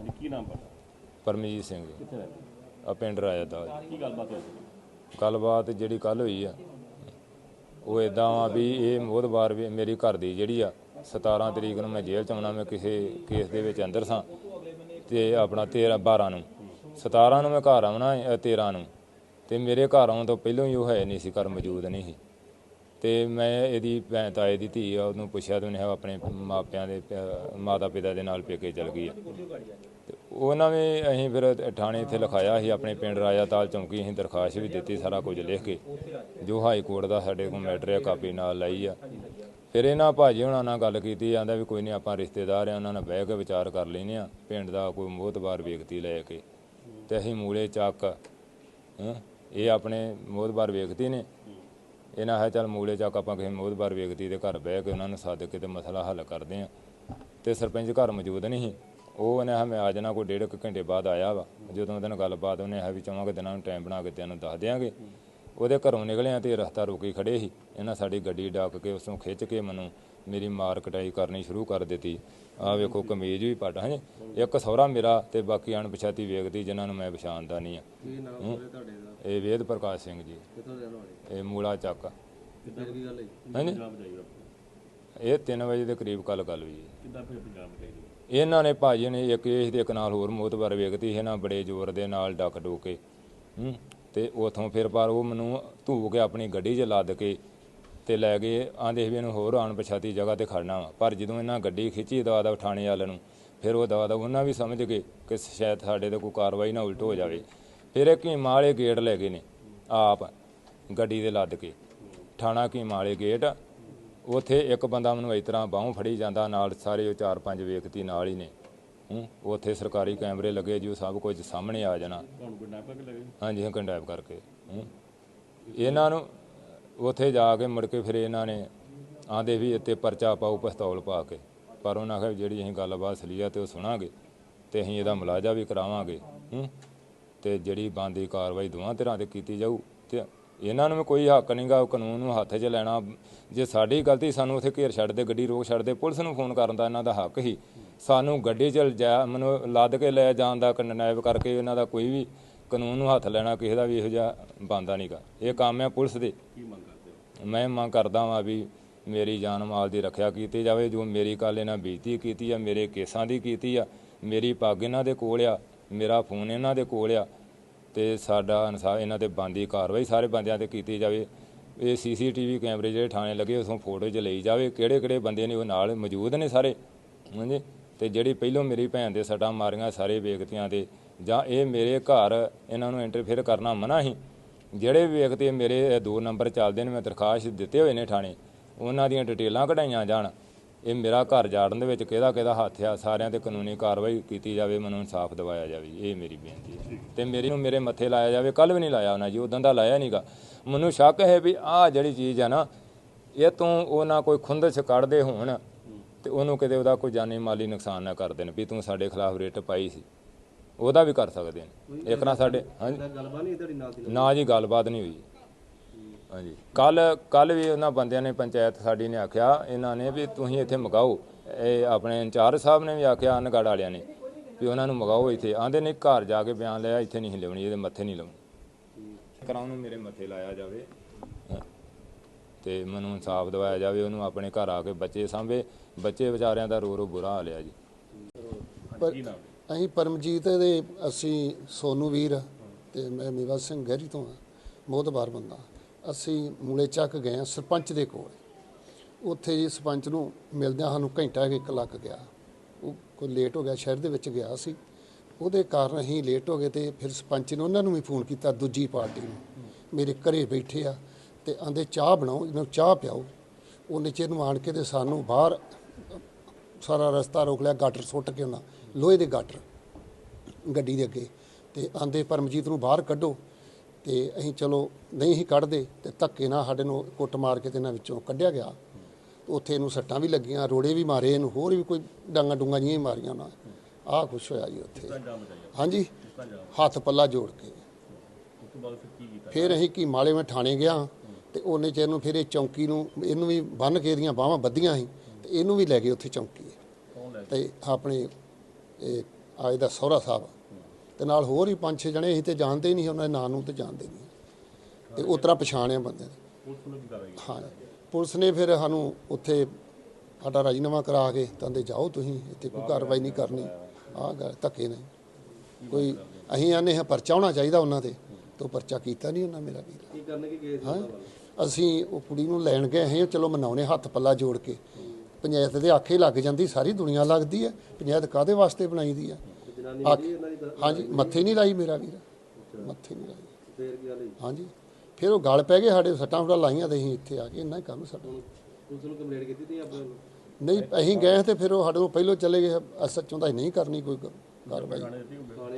ਹਾਂਜੀ ਕੀ ਨਾਮ ਪਰਮਜੀਤ ਸਿੰਘ ਜੀ। ਕਿੱਥੇ ਰਹਿੰਦੇ? ਆ ਪਿੰਡ ਰਾਇਆ ਦਾ ਕੀ ਗੱਲਬਾਤ ਹੋਈ ਸੀ? ਗੱਲਬਾਤ ਜਿਹੜੀ ਕੱਲ ਹੋਈ ਆ ਉਹ ਇਦਾਂ ਆ ਵੀ ਇਹ ਮੋਦਵਾਰ ਵੀ ਮੇਰੀ ਘਰ ਦੀ ਜਿਹੜੀ ਆ 17 ਤਰੀਕ ਨੂੰ ਮੈਂ ਜੇਲ੍ਹ ਚ ਆਉਣਾ ਮੈਂ ਕਿਸੇ ਕੇਸ ਦੇ ਵਿੱਚ ਅੰਦਰ ਸਾਂ ਤੇ ਆਪਣਾ 13 12 ਨੂੰ। 17 ਨੂੰ ਮੈਂ ਘਰ ਆਉਣਾ 13 ਨੂੰ। ਤੇ ਮੇਰੇ ਘਰ ਆਉਣ ਤੋਂ ਪਹਿਲਾਂ ਹੀ ਉਹ ਹੈ ਨਹੀਂ ਸੀ ਘਰ ਮੌਜੂਦ ਨਹੀਂ ਸੀ। ਤੇ ਮੈਂ ਇਹਦੀ ਭੈਣ ਤਾਏ ਦੀ ਧੀ ਆ, ਉਹਨੂੰ ਪੁੱਛਿਆ ਤੇ ਉਹਨੇ ਕਿਹਾ ਆਪਣੇ ਮਾਪਿਆਂ ਦੇ, ਮਾਤਾ ਪਿਤਾ ਦੇ ਨਾਲ ਪੇਕੇ ਚਲ ਗਈ ਆ। ਤੇ ਉਹਨਾਂ ਨੇ ਅਸੀਂ ਫਿਰ ਥਾਣੇ ਇੱਥੇ ਲਿਖਾਇਆ ਸੀ, ਆਪਣੇ ਪਿੰਡ ਰਾਜਾਤਾਲ ਚੌਂਕੀ ਅਸੀਂ ਦਰਖਾਸਤ ਵੀ ਦਿੱਤੀ ਸਾਰਾ ਕੁਝ ਲਿਖ ਕੇ, ਜੋ ਹਾਈ ਕੋਰਟ ਦਾ ਸਾਡੇ ਕੋਲ ਮੈਟਰ ਆ, ਕਾਪੀ ਨਾਲ ਲਈ ਆ। ਫਿਰ ਇਹਨਾਂ ਭਾਜੀ ਹੁਣਾਂ ਨਾਲ ਗੱਲ ਕੀਤੀ ਜਾਂਦਾ ਵੀ ਕੋਈ ਨਹੀਂ ਆਪਾਂ ਰਿਸ਼ਤੇਦਾਰ ਆ, ਉਹਨਾਂ ਨਾਲ ਬਹਿ ਕੇ ਵਿਚਾਰ ਕਰ ਲੈਨੇ ਆ, ਪਿੰਡ ਦਾ ਕੋਈ ਮੋਹਤਬਾਰ ਵਿਅਕਤੀ ਲੈ ਕੇ। ਤੇ ਅਸੀਂ ਮੂਲੇ ਚੱਕ ਇਹ ਆਪਣੇ ਮੋਹਤਬਾਰ ਵਿਅਕਤੀ ਨੇ ਇਹ ਨਾ ਹੈ ਚੱਲ ਮੂਲੇ ਚੱਕ ਆਪਾਂ ਕਿਸੇ ਮੋਹਤਬਾਰ ਵਿਅਕਤੀ ਦੇ ਘਰ ਬਹਿ ਕੇ ਉਹਨਾਂ ਨੂੰ ਸੱਦ ਕੇ ਤੇ ਮਸਲਾ ਹੱਲ ਕਰਦੇ ਆ ਤੇ ਸਰਪੰਚ ਘਰ ਮੌਜੂਦ ਨਹੀਂ ਸੀ। ਉਹ ਉਹਨੇ ਆ ਮੈਂ ਆ ਜਾਣਾ ਕੋਈ ਡੇਢ ਕੁ ਘੰਟੇ ਬਾਅਦ ਆਇਆ ਵਾ। ਜਦੋਂ ਉਹਦੇ ਨਾਲ ਗੱਲਬਾਤ, ਉਹਨੇ ਆ ਵੀ ਚੌਵਾਂ ਕੁ ਦਿਨਾਂ ਨੂੰ ਟਾਈਮ ਬਣਾ ਕੇ ਤੈਨੂੰ ਦੱਸ ਦਿਆਂਗੇ। ਉਹਦੇ ਘਰੋਂ ਨਿਕਲਿਆ ਤੇ ਰਸਤਾ ਰੋਕੀ ਖੜੇ ਸੀ। ਇਹਨਾਂ ਸਾਡੀ ਗੱਡੀ ਡਾਕ ਕੇ ਉਸੋਂ ਖਿੱਚ ਕੇ ਮੈਨੂੰ ਮੇਰੀ ਮਾਰ ਕਟਾਈ ਕਰਨੀ ਸ਼ੁਰੂ ਕਰ ਦਿੱਤੀ। ਆ ਵੇਖੋ ਕਮੀਜ਼ ਵੀ ਪੱਟ ਹਾਂ? ਇੱਕ ਸਹੁਰਾ ਮੇਰਾ ਤੇ ਬਾਕੀ ਅਣਪਛਾਤੀ ਵੇਖਦੀ ਜਿਨ੍ਹਾਂ ਨੂੰ ਮੈਂ ਪਛਾਣਦਾ ਨਹੀਂ ਆ। ਕੀ ਨਾਮ ਹੋਵੇ ਤੁਹਾਡੇ ਦਾ? ਇਹ ਵੇਦ ਪ੍ਰਕਾਸ਼ ਸਿੰਘ ਜੀ। ਕਿੱਥੋਂ ਦੇ ਰਹਿਣ ਵਾਲੇ? ਇਹ ਮੂਲਾ ਚੱਕ। ਕਿੱਦਾਂ ਗੱਲ ਹੈ ਹਾਂਜੀ। ਇਹ 3 ਵਜੇ ਦੇ ਕਰੀਬ ਕੱਲ ਗੱਲ ਹੋਈ ਜੀ। ਕਿੱਦਾਂ ਫਿਰ ਪੰਜਾਬ ਜਾਈਏ ਇਹਨਾਂ ਨੇ ਭਾਜੀ ਨੇ ਇੱਕ ਇਹ ਤੇ ਇੱਕ ਨਾਲ ਹੋਰ ਮੋਤਬਰ ਵੇਖਤੀ ਇਹਨਾਂ ਬੜੇ ਜ਼ੋਰ ਦੇ ਨਾਲ ਡੱਕ ਡੋਕੇ ਹੂੰ? ਤੇ ਉਥੋਂ ਫਿਰ ਪਰ ਉਹ ਮੈਨੂੰ ਧੂ ਕੇ ਆਪਣੀ ਗੱਡੀ 'ਚ ਲੱਦ ਕੇ ਤੇ ਲੈ ਗਏ। ਆਂਦੇ ਵੀ ਇਹਨੂੰ ਹੋਰ ਅਣਪਛਾਤੀ ਜਗ੍ਹਾ ਤੇ ਖੜਨਾ ਵਾ। ਪਰ ਜਦੋਂ ਇਹਨਾਂ ਗੱਡੀ ਖਿੱਚੀ ਦਵਾ ਦਾ ਥਾਣੇ ਵਾਲਿਆਂ ਨੂੰ, ਫਿਰ ਉਹ ਦਵਾ ਦਾ ਉਹਨਾਂ ਵੀ ਸਮਝ ਗਏ ਕਿ ਸ਼ਾਇਦ ਸਾਡੇ ਤੇ ਕੋਈ ਕਾਰਵਾਈ ਨਾ ਉਲਟ ਹੋ ਜਾਵੇ। ਫਿਰ ਇਹ ਕੀਮਾ ਵਾਲੇ ਗੇਟ ਲੈ ਗਏ ਨੇ ਆਪ ਗੱਡੀ ਦੇ ਲੱਦ ਕੇ। ਥਾਣਾ ਕੀਮਾ ਵਾਲੇ ਗੇਟ, ਉਥੇ ਇੱਕ ਬੰਦਾ ਮੈਨੂੰ ਇਸ ਤਰ੍ਹਾਂ ਬਾਹੋਂ ਫੜੀ ਜਾਂਦਾ, ਨਾਲ ਸਾਰੇ ਉਹ ਚਾਰ ਪੰਜ ਵਿਅਕਤੀ ਨਾਲ ਹੀ ਨੇ। ਹੂੰ ਉਥੇ ਸਰਕਾਰੀ ਕੈਮਰੇ ਲੱਗੇ ਜੋ ਸਭ ਕੁਝ ਸਾਹਮਣੇ ਆ ਜਾਣਾ। ਤੁਹਾਨੂੰ ਲੱਗੇ? ਹਾਂਜੀ ਹਾਂ ਕੰਡੈਪ ਕਰਕੇ ਹੂੰ। ਇਹਨਾਂ ਨੂੰ ਉਥੇ ਜਾ ਕੇ ਮੁੜ ਕੇ ਫਿਰ ਇਹਨਾਂ ਨੇ ਆਂਦੇ ਵੀ ਇੱਥੇ ਪਰਚਾ ਪਾਓ ਪਿਸਤੌਲ ਪਾ ਕੇ। ਪਰ ਉਹਨਾਂ ਆਖਿਆ ਜਿਹੜੀ ਅਸੀਂ ਗੱਲਬਾਤ ਸਲੀਆ ਤੇ ਉਹ ਸੁਣਾਂਗੇ ਤੇ ਅਸੀਂ ਇਹਦਾ ਮੁਲਾਜ਼ਾ ਵੀ ਕਰਾਵਾਂਗੇ ਹੂੰ। ਤੇ ਜਿਹੜੀ ਬੰਦੀ ਕਾਰਵਾਈ ਦੋਵਾਂ ਧਿਰਾਂ ਤੇ ਕੀਤੀ ਜਾਊ ਤੇ ਇਹਨਾਂ ਨੂੰ ਕੋਈ ਹੱਕ ਨਹੀਂਗਾ ਕਾਨੂੰਨ ਨੂੰ ਹੱਥ 'ਚ ਲੈਣਾ। ਜੇ ਸਾਡੀ ਗਲਤੀ ਸਾਨੂੰ ਉੱਥੇ ਘੇਰ ਛੱਡਦੇ ਗੱਡੀ ਰੋਕ ਛੱਡਦੇ ਪੁਲਿਸ ਨੂੰ ਫੋਨ ਕਰਨ ਦਾ ਇਹਨਾਂ ਦਾ ਹੱਕ ਹੀ। ਸਾਨੂੰ ਗੱਡੀ 'ਚ ਜਾ ਮੈਨੂੰ ਲੱਦ ਕੇ ਲੈ ਜਾਣ ਦਾ ਕੰਡਨੈਪ ਕਰਕੇ ਇਹਨਾਂ ਦਾ ਕੋਈ ਵੀ ਕਾਨੂੰਨ ਨੂੰ ਹੱਥ ਲੈਣਾ ਕਿਸੇ ਦਾ ਵੀ ਇਹੋ ਜਿਹਾ ਬੰਦਾ ਨਹੀਂਗਾ ਇਹ ਕੰਮ ਹੈ ਪੁਲਿਸ ਦੇ। ਕੀ ਮੰਗ ਕਰਦੇ ਹੋ? ਮੈਂ ਮੰਗ ਕਰਦਾ ਵਾਂ ਵੀ ਮੇਰੀ ਜਾਨ ਮਾਲ ਦੀ ਰੱਖਿਆ ਕੀਤੀ ਜਾਵੇ ਜੋ ਮੇਰੀ ਕੱਲ ਇਹਨਾਂ ਬੇਇੱਜ਼ਤੀ ਕੀਤੀ ਆ ਮੇਰੇ ਕੇਸਾਂ ਦੀ ਕੀਤੀ ਆ ਮੇਰੀ ਪੱਗ ਇਹਨਾਂ ਦੇ ਕੋਲ ਆ ਮੇਰਾ ਫੋਨ ਇਹਨਾਂ ਦੇ ਕੋਲ ਆ ਤੇ ਸਾਡਾ ਇਨਸਾਫ ਇਹਨਾਂ ਤੇ ਬੰਦੀ ਕਾਰਵਾਈ ਸਾਰੇ ਬੰਦਿਆਂ ਤੇ ਕੀਤੀ ਜਾਵੇ। ਇਹ ਸੀਸੀਟੀਵੀ ਕੈਮਰੇ ਜਿਹੜੇ ਥਾਣੇ ਲੱਗੇ ਉਸੋਂ ਫੋਟੋ 'ਚ ਲਈ ਜਾਵੇ ਕਿਹੜੇ ਕਿਹੜੇ ਬੰਦੇ ਨੇ ਉਹ ਨਾਲ ਮੌਜੂਦ ਨੇ ਸਾਰੇ? ਹਾਂਜੀ। ਤੇ ਜਿਹੜੀ ਪਹਿਲੋਂ ਮੇਰੀ ਭੈਣ ਦੇ ਸੱਟਾਂ ਮਾਰੀਆਂ ਸਾਰੇ ਵਿਅਕਤੀਆਂ ਦੇ ਜਾਂ ਇਹ ਮੇਰੇ ਘਰ ਇਹਨਾਂ ਨੂੰ ਇੰਟਰਫੇਅਰ ਕਰਨਾ ਮਨਾ ਸੀ ਜਿਹੜੇ ਵਿਅਕਤੀ ਮੇਰੇ ਦੋ ਨੰਬਰ ਚੱਲਦੇ ਨੇ ਮੈਂ ਦਰਖਾਸਤ ਦਿੱਤੇ ਹੋਏ ਨੇ ਥਾਣੇ ਉਹਨਾਂ ਦੀਆਂ ਡਿਟੇਲਾਂ ਕਢਾਈਆਂ ਜਾਣ ਇਹ ਮੇਰਾ ਘਰ ਜਾੜਨ ਦੇ ਵਿੱਚ ਕਿਹਦਾ ਕਿਹਦਾ ਹੱਥ ਆ ਸਾਰਿਆਂ ਤੇ ਕਾਨੂੰਨੀ ਕਾਰਵਾਈ ਕੀਤੀ ਜਾਵੇ ਮੈਨੂੰ ਇਨਸਾਫ ਦਿਵਾਇਆ ਜਾਵੇ ਇਹ ਮੇਰੀ ਬੇਨਤੀ ਹੈ। ਤੇ ਮੇਰੀ ਨੂੰ ਮੇਰੇ ਮੱਥੇ ਲਾਇਆ ਜਾਵੇ ਕੱਲ ਵੀ ਨਹੀਂ ਲਾਇਆ ਉਹਨਾਂ ਜੀ ਉਦੋਂ ਦਾ ਲਾਇਆ ਨਹੀਂਗਾ ਮੈਨੂੰ ਸ਼ੱਕ ਹੈ ਵੀ ਆਹ ਜਿਹੜੀ ਚੀਜ਼ ਆ ਨਾ ਇਹ ਤੋਂ ਉਹ ਨਾ ਕੋਈ ਖੁੰਦਸ਼ ਕੱਢਦੇ ਹੋਣ ਤੇ ਉਹਨੂੰ ਕਿਤੇ ਉਹਦਾ ਕੋਈ ਜਾਨੀ ਮਾਲੀ ਨੁਕਸਾਨ ਨਾ ਕਰ ਦੇਣ ਵੀ ਤੂੰ ਸਾਡੇ ਖਿਲਾਫ ਰਿਟ ਪਾਈ ਸੀ। ਉਹਦਾ ਵੀ ਕਰ ਸਕਦੇ ਨੇ। ਇੱਕ ਨਾ ਸਾਡੇ ਹਾਂਜੀ? ਨਾ ਜੀ ਗੱਲਬਾਤ ਨਹੀਂ ਹੋਈ ਹਾਂਜੀ। ਕੱਲ ਕੱਲ ਵੀ ਉਹਨਾਂ ਬੰਦਿਆਂ ਨੇ ਪੰਚਾਇਤ ਸਾਡੀ ਨੇ ਆਖਿਆ ਇਹਨਾਂ ਨੇ ਵੀ ਤੁਸੀਂ ਇੱਥੇ ਮਗਾਓ। ਇਹ ਆਪਣੇ ਇੰਚਾਰਜ ਸਾਹਿਬ ਨੇ ਵੀ ਆਖਿਆ ਅਨਗੜ ਵਾਲਿਆਂ ਨੇ ਵੀ ਉਹਨਾਂ ਨੂੰ ਮਗਾਓ ਇੱਥੇ। ਆਂਦੇ ਨੇ ਘਰ ਜਾ ਕੇ ਬਿਆਨ ਲਿਆ ਇੱਥੇ ਨਹੀਂ ਲਿਆਉਣੀ ਇਹਦੇ ਮੱਥੇ ਨਹੀਂ ਲਾਉਣੀ। ਕਰਾਉਣ ਨੂੰ ਮੇਰੇ ਮੱਥੇ ਲਾਇਆ ਜਾਵੇ। ਤੇ ਮੈਨੂੰ ਇਨਸਾਫ ਦਿਵਾਇਆ ਜਾਵੇ ਉਹਨੂੰ ਆਪਣੇ ਘਰ ਆ ਕੇ ਬੱਚੇ ਸਾਂਭੇ। ਬੱਚੇ ਵਿਚਾਰਿਆਂ ਦਾ ਰੋ ਰੋ ਬੁਰਾ ਹਾਲ ਆ ਜੀ। ਪਰ ਅਸੀਂ ਪਰਮਜੀਤ ਦੇ ਅਸੀਂ ਸੋਨੂ ਵੀਰ ਤੇ ਮੈਂ ਮੇਵਾ ਸਿੰਘ ਗਹਿਰੀ ਤੋਂ ਆ ਮੋਹਤਬਾਰ ਬੰਦਾ। ਅਸੀਂ ਮੂਲੇ ਚੱਕ ਗਏ ਆ ਸਰਪੰਚ ਦੇ ਕੋਲ। ਉੱਥੇ ਜੀ ਸਰਪੰਚ ਨੂੰ ਮਿਲਦਿਆਂ ਸਾਨੂੰ ਘੰਟਾ ਇੱਕ ਲੱਗ ਗਿਆ। ਉਹ ਕੋਈ ਲੇਟ ਹੋ ਗਿਆ ਸ਼ਹਿਰ ਦੇ ਵਿੱਚ ਗਿਆ ਸੀ। ਉਹਦੇ ਕਾਰਨ ਅਸੀਂ ਲੇਟ ਹੋ ਗਏ ਤੇ ਫਿਰ ਸਰਪੰਚ ਨੇ ਉਹਨਾਂ ਨੂੰ ਵੀ ਫੋਨ ਕੀਤਾ ਦੂਜੀ ਪਾਰਟੀ ਨੂੰ। ਮੇਰੇ ਘਰੇ ਬੈਠੇ ਆ ਤੇ ਆਂਦੇ ਚਾਹ ਬਣਾਓ ਇਹਨਾਂ ਨੂੰ ਚਾਹ ਪਿਆਓ। ਉਹਨੇ ਚਿਰ ਨੂੰ ਆਣ ਕੇ ਤੇ ਸਾਨੂੰ ਬਾਹਰ ਸਾਰਾ ਰਸਤਾ ਰੋਕ ਲਿਆ ਗਾਟਰ ਸੁੱਟ ਕੇ ਉਹਨਾਂ ਲੋਹੇ ਦੇ ਗਾਟਰ ਗੱਡੀ ਦੇ ਅੱਗੇ ਤੇ ਆਂਦੇ ਪਰਮਜੀਤ ਨੂੰ ਬਾਹਰ ਕੱਢੋ ਤੇ ਅਸੀਂ ਚਲੋ ਨਹੀਂ ਹੀ ਕੱਢਦੇ ਤੇ ਧੱਕੇ ਨਾਲ ਸਾਡੇ ਨੂੰ ਕੁੱਟ ਮਾਰ ਕੇ ਤੇ ਇਹਨਾਂ ਵਿੱਚੋਂ ਕੱਢਿਆ ਗਿਆ। ਉੱਥੇ ਇਹਨੂੰ ਸੱਟਾਂ ਵੀ ਲੱਗੀਆਂ ਰੋੜੇ ਵੀ ਮਾਰੇ ਇਹਨੂੰ ਹੋਰ ਵੀ ਕੋਈ ਡਾਂਗਾ ਡੂੰਗਾ ਜਿਹੀਆਂ ਮਾਰੀਆਂ ਉਹਨਾਂ ਆਹ ਕੁਛ ਹੋਇਆ ਜੀ ਉੱਥੇ। ਹਾਂਜੀ। ਹੱਥ ਪੱਲਾ ਜੋੜ ਕੇ। ਫਿਰ ਅਸੀਂ ਕੀ ਮਾਲੇ ਮੈਂ ਥਾਣੇ ਗਿਆ ਤੇ ਉਹਨੇ ਚਿਰ ਨੂੰ ਫਿਰ ਇਹ ਚੌਂਕੀ ਨੂੰ ਇਹਨੂੰ ਵੀ ਬੰਨ ਕੇ ਇਹਦੀਆਂ ਬਾਹਾਂ ਬੱਧੀਆਂ ਸੀ। ਇਹਨੂੰ ਵੀ ਲੈ ਗਏ ਉੱਥੇ ਚੌਂਕੀ ਕੌਣ ਲੈ ਤੇ ਆਪਣੇ ਇਹ ਆ ਇਹਦਾ ਸਹੁਰਾ ਸਾਹਿਬ। ਤੇ ਨਾਲ ਹੋਰ ਹੀ ਪੰਜ ਛੇ ਜਣੇ ਅਸੀਂ ਤੇ ਜਾਣਦੇ ਹੀ ਨਹੀਂ ਉਹਨਾਂ ਦੇ ਨਾਂ ਨੂੰ ਤੇ ਜਾਣਦੇ ਨਹੀਂ। ਤੇ ਉਸ ਤਰ੍ਹਾਂ ਪਛਾਣਿਆ ਬੰਦੇ ਨੇ। ਕੀ ਹਾਂ। ਪੁਲਿਸ ਨੇ ਫਿਰ ਸਾਨੂੰ ਉੱਥੇ ਸਾਡਾ ਰਾਜੀਨਾਮਾ ਕਰਾ ਕੇ ਕਹਿੰਦੇ ਜਾਓ ਤੁਸੀਂ ਇੱਥੇ ਕੋਈ ਕਾਰਵਾਈ ਨਹੀਂ ਕਰਨੀ। ਆਹ ਗੱਲ ਧੱਕੇ ਨੇ। ਕੋਈ ਅਸੀਂ ਆਨੇ ਹਾਂ ਪਰਚਾ ਹੋਣਾ ਚਾਹੀਦਾ ਉਹਨਾਂ ਤੇ। ਤੇ ਉਹ ਪਰਚਾ ਕੀਤਾ ਨਹੀਂ ਉਹਨਾਂ ਮੇਰਾ ਵੀਰ। ਕੀ ਕਰਨ ਕੀ ਗਏ ਸੀ ਹਾਂ ਅਸੀਂ ਉਹ ਕੁੜੀ ਨੂੰ ਲੈਣ ਗਏ ਅਸੀਂ ਚਲੋ ਮਨਾਉਣੇ ਹੱਥ ਪੱਲਾ ਜੋੜ ਕੇ। ਪੰਚਾਇਤ ਦੇ ਆਖੇ ਲੱਗ ਜਾਂਦੀ ਸਾਰੀ ਦੁਨੀਆ ਲੱਗਦੀ ਹੈ। ਪੰਚਾਇਤ ਕਾਦੇ ਵਾਸਤੇ ਬਣਾਈ ਦੀ ਹੈ? ਦੀ ਹਾਂਜੀ ਮੱਥੇ ਨਹੀਂ ਲਾਈ ਮੇਰਾ ਵੀਰ। ਮੱਥੇ ਨਹੀਂ ਲਾਈ। ਕੀ ਹਾਂਜੀ। ਫਿਰ ਉਹ ਗਲ ਪੈ ਗਏ ਸਾਡੇ ਸੱਟਾਂ ਫੁੱਟਾਂ ਲਾਈਆਂ ਤੇ ਅਸੀਂ ਇੱਥੇ ਆ ਗਏ ਇੰਨਾ ਕੰਮ ਸਾਡਾ ਪੁਲਿਸ ਨੂੰ ਕੰਪਲੇਂਟ ਕੀਤੀ ਤੀ ਆਪਣੇ ਵੱਲੋਂ? ਨਹੀਂ ਅਸੀਂ ਗਏ ਤੇ ਫਿਰ ਉਹ ਸਾਡੇ ਕੋਲ ਪਹਿਲੋਂ ਚਲੇ ਗਏ ਚੋਂ ਤਾਂ ਨਹੀਂ ਕਰਨੀ ਕੋਈ ਕ- ਕਾਰਵਾਈ।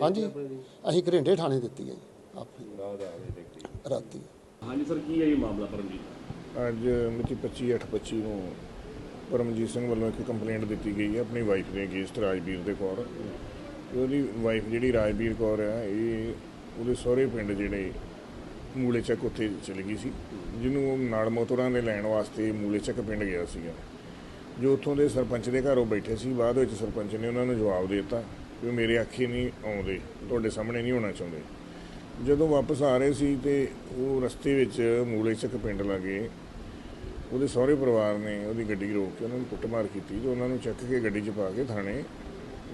ਹਾਂਜੀ। ਦੀ? ਅਸੀਂ ਘਰੇਂਡੇ ਥਾਣੇ ਦਿੱਤੀ ਹੈ ਆਪੇ ਰਾਤੀ ਹਾਂਜੀ ਸਰ ਕੀ ਹੈ ਇਹ ਮਾਮਲਾ ਪਰਮਜੀਤ? ਅੱਜ ਮਿਤੀ 25/8/25 ਨੂੰ ਪਰਮਜੀਤ ਸਿੰਘ ਵੱਲੋਂ ਇੱਕ ਕੰਪਲੇਂਟ ਦਿੱਤੀ ਗਈ ਹੈ ਆਪਣੀ ਵਾਈਫ ਦੇ ਅਗੇਂਸਟ ਰਾਜਵੀਰ ਦੇ ਕੌਰ ਉਹਦੀ ਵਾਈਫ ਜਿਹੜੀ ਰਾਜਵੀਰ ਕੌਰ ਹੈ, ਇਹ ਉਹਦੇ ਸਹੁਰੇ ਪਿੰਡ ਜਿਹੜੇ ਮੂਲੇ ਚੱਕ ਉੱਥੇ ਚਲੀ ਗਈ ਸੀ। ਜਿਹਨੂੰ ਉਹ ਨਾਲ ਮੋਤਰਾਂ ਦੇ ਲੈਣ ਵਾਸਤੇ ਮੂਲੇ ਚੱਕ ਪਿੰਡ ਗਿਆ ਸੀਗਾ। ਜੋ ਉੱਥੋਂ ਦੇ ਸਰਪੰਚ ਦੇ ਘਰ ਉਹ ਬੈਠੇ ਸੀ, ਬਾਅਦ ਵਿੱਚ ਸਰਪੰਚ ਨੇ ਉਹਨਾਂ ਨੂੰ ਜਵਾਬ ਦੇ ਦਿੱਤਾ ਕਿ ਉਹ ਮੇਰੇ ਅੱਖੇ ਨਹੀਂ ਆਉਂਦੇ, ਤੁਹਾਡੇ ਸਾਹਮਣੇ ਨਹੀਂ ਹੋਣਾ ਚਾਹੁੰਦੇ। ਜਦੋਂ ਵਾਪਸ ਆ ਰਹੇ ਸੀ ਤੇ ਉਹ ਰਸਤੇ ਵਿੱਚ ਮੂਲੇ ਚੱਕ ਪਿੰਡ ਲਾਗੇ ਉਹਦੇ ਸਹੁਰੇ ਪਰਿਵਾਰ ਨੇ ਉਹਦੀ ਗੱਡੀ ਰੋਕ ਕੇ ਉਹਨਾਂ ਨੂੰ ਕੁੱਟਮਾਰ ਕੀਤੀ ਤੇ ਉਹਨਾਂ ਨੂੰ ਚੱਕ ਕੇ ਗੱਡੀ 'ਚ ਪਾ ਕੇ ਥਾਣੇ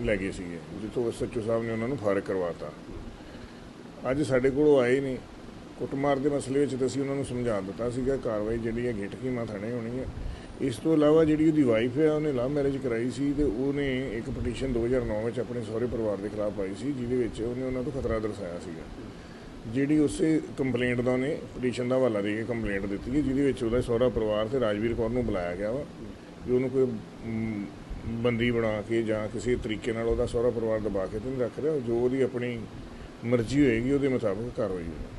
ਲੈ ਗਏ ਸੀਗੇ, ਜਿੱਥੋਂ ਐਸਐਚਓ ਸਾਹਿਬ ਨੇ ਉਹਨਾਂ ਨੂੰ ਫਾਰਗ ਕਰਵਾਤਾ। ਅੱਜ ਸਾਡੇ ਕੋਲ ਉਹ ਆਏ ਨਹੀਂ। ਕੁੱਟਮਾਰ ਦੇ ਮਸਲੇ ਵਿੱਚ ਤਾਂ ਅਸੀਂ ਉਹਨਾਂ ਨੂੰ ਸਮਝਾ ਦਿੱਤਾ ਸੀਗਾ, ਕਾਰਵਾਈ ਜਿਹੜੀ ਹੈ ਗਿਟਕੀਮਾ ਥਾਣੇ ਹੋਣੀ ਹੈ। ਇਸ ਤੋਂ ਇਲਾਵਾ ਜਿਹੜੀ ਉਹਦੀ ਵਾਈਫ ਹੈ, ਉਹਨੇ ਲਵ ਮੈਰਿਜ ਕਰਾਈ ਸੀ ਤੇ ਉਹਨੇ ਇੱਕ ਪਟੀਸ਼ਨ 2009 ਵਿੱਚ ਆਪਣੇ ਸਹੁਰੇ ਪਰਿਵਾਰ ਦੇ ਖਿਲਾਫ ਪਾਈ ਸੀ, ਜਿਹਦੇ ਵਿੱਚ ਉਹਨੇ ਉਹਨਾਂ ਤੋਂ ਖਤਰਾ ਦਰਸਾਇਆ ਸੀਗਾ। ਜਿਹੜੀ ਉਸੇ ਕੰਪਲੇਂਟ ਦਾ ਉਹਨੇ ਪਟੀਸ਼ਨ ਦਾ ਹਵਾਲਾ ਦੇ ਕੇ ਕੰਪਲੇਂਟ ਦਿੱਤੀ ਹੈ ਜਿਹਦੇ ਵਿੱਚ ਉਹਦਾ ਸਹੁਰਾ ਪਰਿਵਾਰ ਤੇ ਰਾਜਵੀਰ ਕੌਰ ਨੂੰ ਬੁਲਾਇਆ ਗਿਆ ਵਾ ਕਿ ਉਹਨੂੰ ਕੋਈ ਬੰਦੀ ਬਣਾ ਕੇ ਜਾਂ ਕਿਸੇ ਤਰੀਕੇ ਨਾਲ ਉਹਦਾ ਸਹੁਰਾ ਪਰਿਵਾਰ ਦਬਾ ਕੇ ਤੇ ਨਹੀਂ ਰੱਖ ਰਿਹਾ, ਜੋ ਉਹਦੀ ਆਪਣੀ ਮਰਜ਼ੀ ਹੋਏਗੀ ਉਹਦੇ ਮੁਤਾਬਕ ਕਾਰਵਾਈ ਹੋਵੇਗੀ